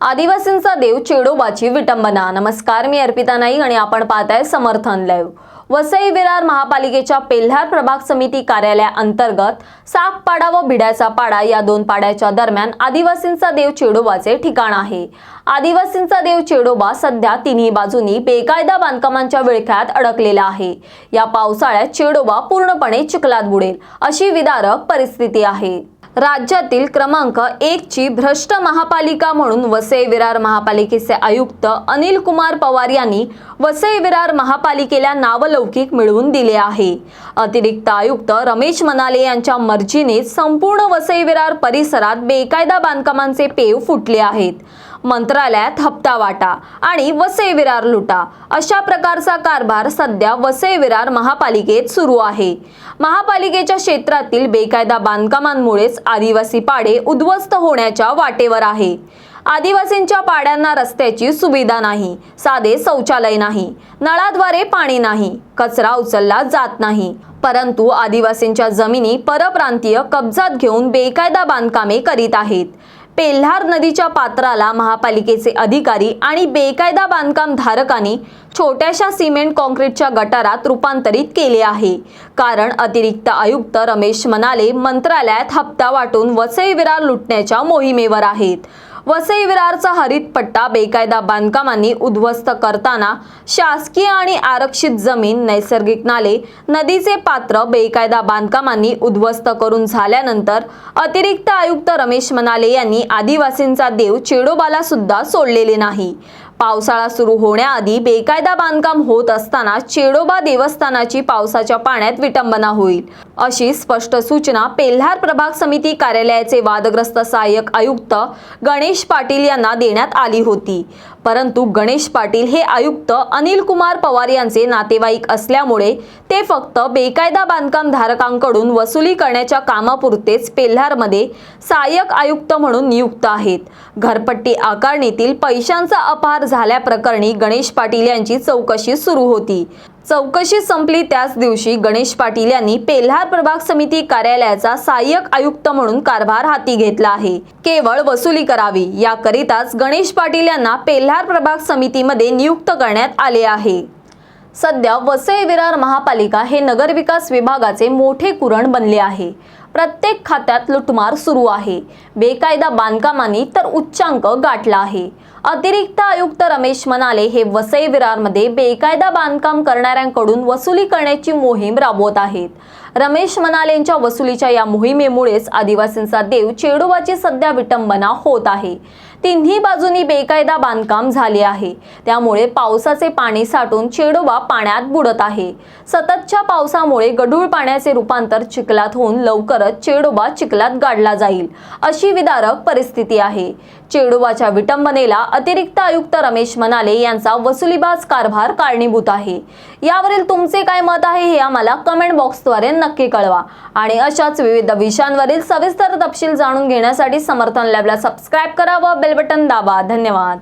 आदिवासींचा देव चेडोबाची विटंबना. नमस्कार मी अर्पिता नाईक आणि आपण पाहताय समर्थन लाईव्ह. वसई विरार महापालिकेच्या पेल्हार प्रभाग समिती कार्यालयाअंतर्गत सागपाडा व भिड्याचा पाडा या दोन पाड्याच्या दरम्यान आदिवासींचा देव चेडोबाचे ठिकाण आहे. आदिवासींचा देव चेडोबा सध्या तिन्ही बाजूनी बेकायदा बांधकामांच्या विळख्यात अडकलेला आहे. या पावसाळ्यात चेडोबा पूर्णपणे चिखलात बुडेल अशी विदारक परिस्थिती आहे. राज्यातील क्रमांक एकची भ्रष्ट महापालिका म्हणून वसई विरार महापालिकेचे आयुक्त अनिल कुमार पवार यांनी वसई विरार महापालिकेला नावलौकिक मिळवून दिले आहे. अतिरिक्त आयुक्त रमेश मनाले यांच्या मर्जीने संपूर्ण वसई विरार परिसरात बेकायदा बांधकामांचे पेव फुटले आहेत. मंत्रालयात हप्ता वाटा आणि वसई विरार लुटा. अशा प्रकारचा कारभार सध्या वसई विरार महापालिकेत सुरू आहे. महापालिकेच्या क्षेत्रातील बेकायदा बांधकामांमुळेच आदिवासी पाडे उद्ध्वस्त होण्याच्या वाटेवर आहे. आदिवासींच्या पाड्यांना रस्त्याची सुविधा नाही साधे शौचालय नाही नळाद्वारे पाणी नाही कचरा उचलला जात नाही. परंतु आदिवासींच्या जमिनी परप्रांतीय कब्जात घेऊन बेकायदा बांधकामे करीत आहेत. पेल्हार नदीच्या पात्राला महापालिकेचे अधिकारी आणि बेकायदा बांधकाम धारकांनी छोट्याशा सिमेंट कॉन्क्रीटच्या गटारात रूपांतरित केले आहे. कारण अतिरिक्त आयुक्त रमेश मनाले मंत्रालयात हप्ता वाटून वसई विरार लुटण्याच्या मोहिमेवर आहेत. वसई विरारचा हरित पट्टा बेकायदा बांधकामांनी उद्ध्वस्त करताना शासकीय आणि आरक्षित जमीन नैसर्गिक नाले नदीचे पात्र बेकायदा बांधकामांनी उद्ध्वस्त करून झाल्यानंतर अतिरिक्त आयुक्त रमेश मनाले यांनी आदिवासींचा देव चेडोबाला सुद्धा सोडलेले नाही. पावसाळा सुरू होण्याआधी बेकायदा बांधकाम होत असताना चेडोबा देवस्थानाची पावसाच्या पाण्यात विटंबना होईल अशी स्पष्ट सूचना पेल्हार प्रभाग समिती कार्यालयाचे वादग्रस्त सहाय्यक आयुक्त गणेश पाटील यांना देण्यात आली होती. परंतु गणेश पाटील हे आयुक्त अनिल कुमार पवार यांचे नातेवाईक असल्यामुळे ते फक्त बेकायदा बांधकाम धारकांकडून वसुली करण्याच्या कामापुरतेच पेल्हारमध्ये सहाय्यक आयुक्त म्हणून नियुक्त आहेत. घरपट्टी आकारणीतील पैशांचा अपार झाल्याप्रकरणी गणेश पाटील यांची चौकशी सुरू होती. चौकशी संपली त्याच दिवशी गणेश पाटील यांनी पेल्हार प्रभाग समिती कार्यालयाचा सहाय्यक आयुक्त म्हणून कारभार हाती घेतला आहे. केवळ वसुली करावी याकरिताच गणेश पाटील यांना पेल्हार प्रभाग समितीमध्ये नियुक्त करण्यात आले आहे. सध्या वसई विरार महापालिका हे नगरविकास विभागाचे मोठे कुरण बनले आहे. प्रत्येक खात्यात लुटमार सुरू आहे. बेकायदा बांधकामांनी तर उच्चांक गाठला आहे. अतिरिक्त आयुक्त रमेश मनाले हे वसई विरारमध्ये बेकायदा बांधकाम करणाऱ्यांकडून वसुली करण्याची मोहीम राबवत आहेत. रमेश मनालेंच्या वसुलीच्या या मोहिमेमुळेच आदिवासींचा देव चेडोबाची सध्या विटंबना होत आहे. तिन्ही बाजूनी बेकायदा बांधकाम झाले आहे. त्यामुळे पावसाचे पाणी साठून चेडोबा पाण्यात बुडत आहे. सततच्या पावसामुळे गढूळ पाण्याचे रूपांतर चिखलात होऊन लवकर करत चेडोबा चिखलात गाडला जाईल. अशी विदारक परिस्थिती आहे. चेडोबाच्या विटंबनेला अतिरिक्त आयुक्त रमेश मनाले यांचा वसुलीबाज कारभार कारणीभूत आहे. यावरील तुमचे काय मत आहे हे आम्हाला कमेंट बॉक्सद्वारे नक्की कळवा. आणि अशाच विविध विषयांवरील सविस्तर तपशील जाणून घेण्यासाठी समर्थन लॅबला सबस्क्राईब करा व बेल बटन दाबा. धन्यवाद.